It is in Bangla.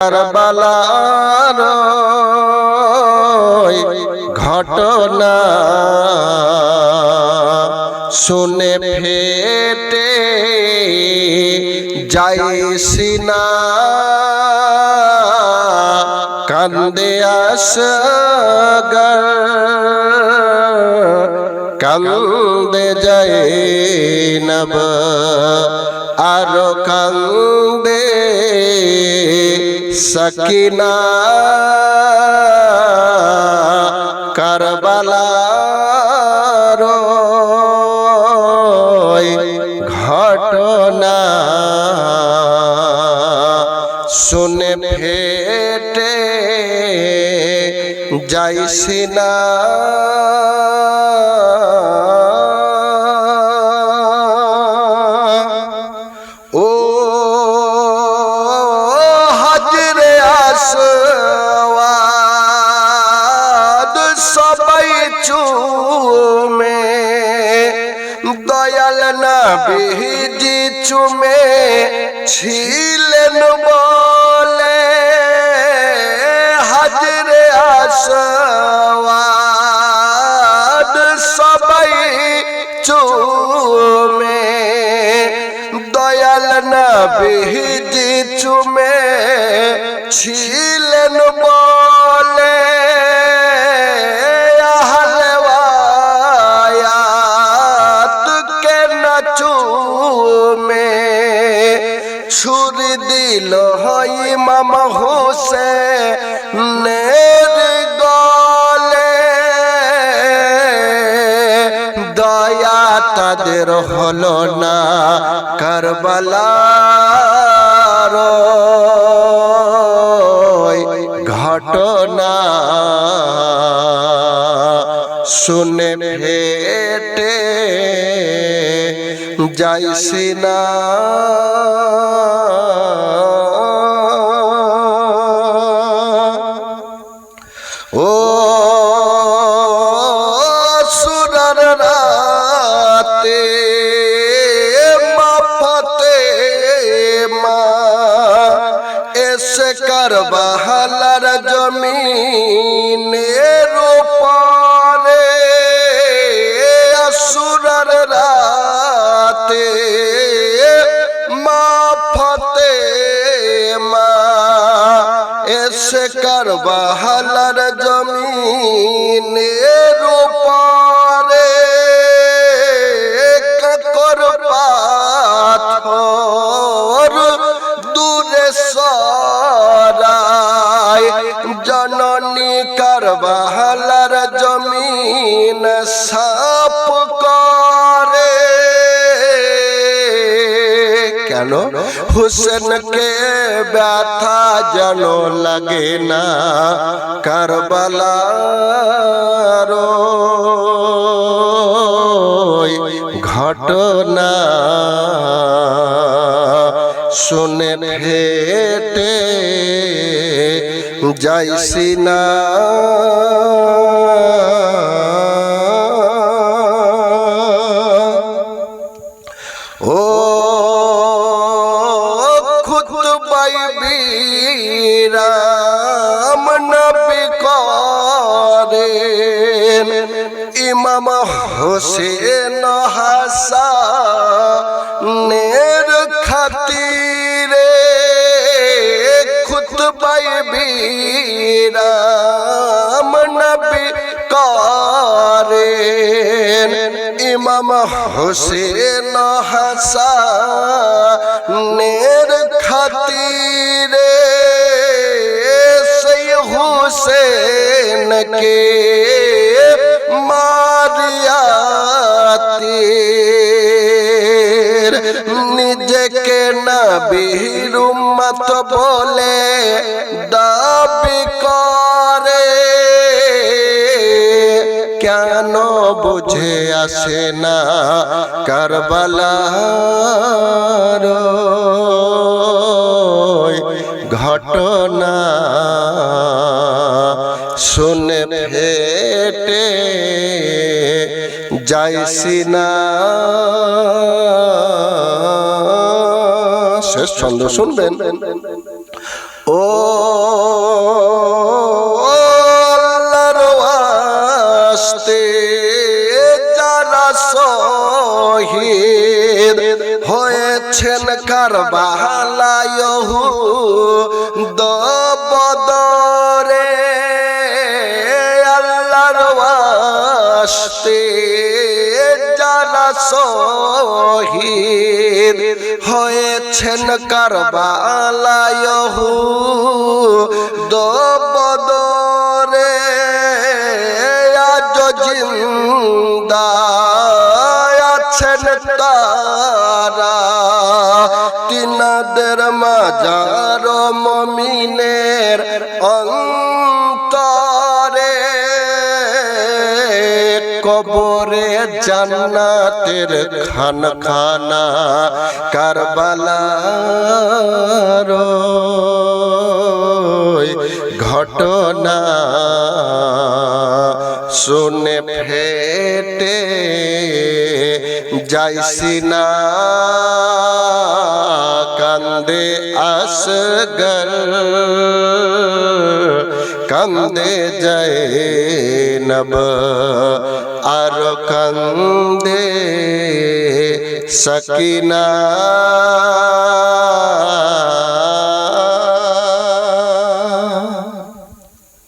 কারবালার ঘটনা শুনে ফেটে যাইসি না। কান্দে আসগর কান্দে যায় নব আরও কান্দে সকিনা কারবালার ঘটনা শুনে ফেটে যাইসি নবীজি চুমে ছিলেন বলে ছুরি দিল হয় মামা হোসেনের গলে। দয়া তাদের হলো না কারবালার ঘটনা। শুনে ফেটে যাইসি না এসে কারবালার জমিনের উপরে সুরার রাতে মাফতে মা এসে কারবালার জমিনের কারবালার জমিন সাপ করে। কেন? হুসেনকে ব্যথা যেন লাগে না কারবালার। ঘটনা শুনে ফেটে যাইসি না ও খুতবাই বীরাম নবী করেন। ইমাম হোসেন হাসানের বীরাম নবী করেন ইমাম হোসেন হাসানের খাতিরে সেই হুসেনকে মারিয়াতে বুঝে আসে না কারবালার ঘটনা। শুনে ফেটে যাইসি না শেষ ছন্দ শুনবেন। শহীদ হয়েছেন কারবালায় দবদরে। আল্লাহর ওয়াস্তে যারা শহীদ হয়েছেন কারবালায় দব তিনাদের মাজার মমিনের অন্তরে কবরে জান্নাতের খান খানা কারবালার ঘটনা শুনে ফেটে কান্দে আসগর কান্দে যায় নব আর কান্দে সকিনা